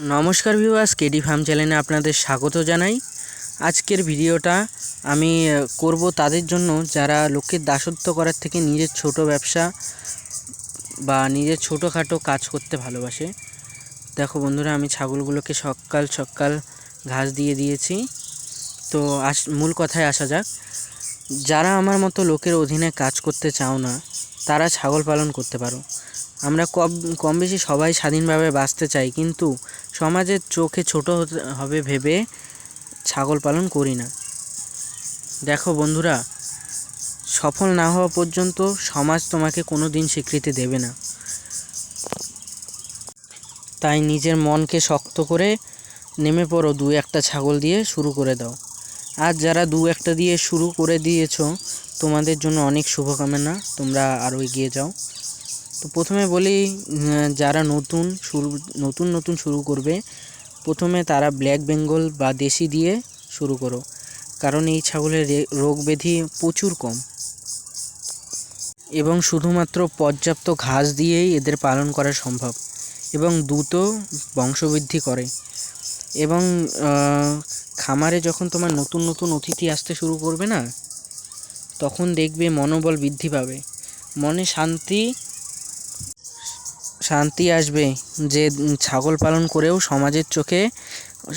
নমস্কার viewers KD farm চ্যানেলে আপনাদের স্বাগত জানাই। আজকের ভিডিওটা আমি করব তাদের জন্য যারা লোকের দাসত্ব করার থেকে নিজের ছোট ব্যবসা বা নিজের ছোটোখাটো কাজ করতে ভালোবাসে। দেখো বন্ধুরা, আমি ছাগলগুলোকে সকাল সকাল ঘাস দিয়ে দিয়েছি। তো আস মূল কথায় আসা যাক। যারা আমার মতো লোকের অধীনে কাজ করতে চাও না, তারা ছাগল পালন করতে পারো। আমরা কম কম বেশি সবাই স্বাধীনভাবে বাঁচতে চাই, কিন্তু সমাজের চোখে ছোট হবে ভেবে ছাগল পালন করি না। দেখো বন্ধুরা, সফল না হওয়া পর্যন্ত সমাজ তোমাকে কোনো দিন স্বীকৃতি দেবে না। তাই নিজের মনকে শক্ত করে নেমে পড়ো, দু একটা ছাগল দিয়ে শুরু করে দাও। আর যারা দু একটা দিয়ে শুরু করে দিয়েছ, তোমাদের জন্য অনেক শুভকামনা, তোমরা আরও এগিয়ে যাও। তো প্রথমে বলি যারা নতুন শুরু, নতুন নতুন শুরু করবে, প্রথমে তারা ব্ল্যাক বেঙ্গল বা দেশি দিয়ে শুরু করো। কারণ এই ছাগলের রোগ ব্যাধি প্রচুর কম। এবং শুধুমাত্র পর্যাপ্ত ঘাস দিয়েই এদের পালন করা সম্ভব। এবং দ্রুত বংশবৃদ্ধি করে। এবং খামারে যখন তোমার নতুন নতুন অতিথি আসতে শুরু করবে না, তখন দেখবে মনোবল বৃদ্ধি পাবে। মনে শান্তি শান্তি আসবে যে ছাগল পালন করেও সমাজের চোখে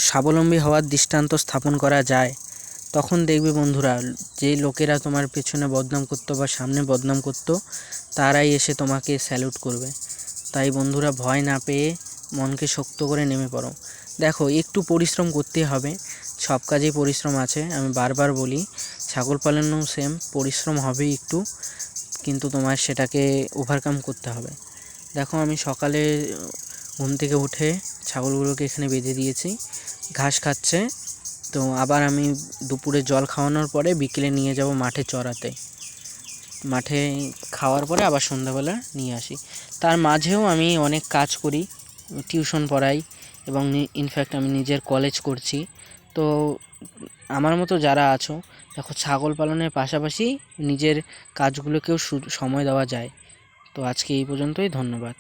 স্বাবলম্বী হওয়ার দৃষ্টান্ত স্থাপন করা যায়। তখন দেখবে বন্ধুরা, যে লোকেরা তোমার পেছনে বদনাম করতো বা সামনে বদনাম করতো, তারাই এসে তোমাকে স্যালুট করবে। তাই বন্ধুরা, ভয় না পেয়ে মনকে শক্ত করে নেমে পড়ো। দেখো, একটু পরিশ্রম করতে হবে। সব কাজেই পরিশ্রম আছে, আমি বারবার বলি, ছাগল পালনেও সেম পরিশ্রম হবেই একটু, কিন্তু তোমার সেটাকে ওভারকাম করতে হবে। দেখো আমি সকালে ঘুম থেকে উঠে ছাগলগুলোকে এখানে বেঁধে দিয়েছি, ঘাস খাচ্ছে। তো আবার আমি দুপুরে জল খাওয়ানোর পরে বিকেলে নিয়ে যাব মাঠে চড়াতে। মাঠে খাওয়ার পরে আবার সন্ধ্যাবেলা নিয়ে আসি। তার মাঝেও আমি অনেক কাজ করি, টিউশন পড়াই এবং ইনফ্যাক্ট আমি নিজের কলেজ করছি। তো আমার মতো যারা আছো, দেখো ছাগল পালনের পাশাপাশি নিজের কাজগুলোকেও সময় দেওয়া যায়। তো আজকে এই পর্যন্তই ধন্যবাদ।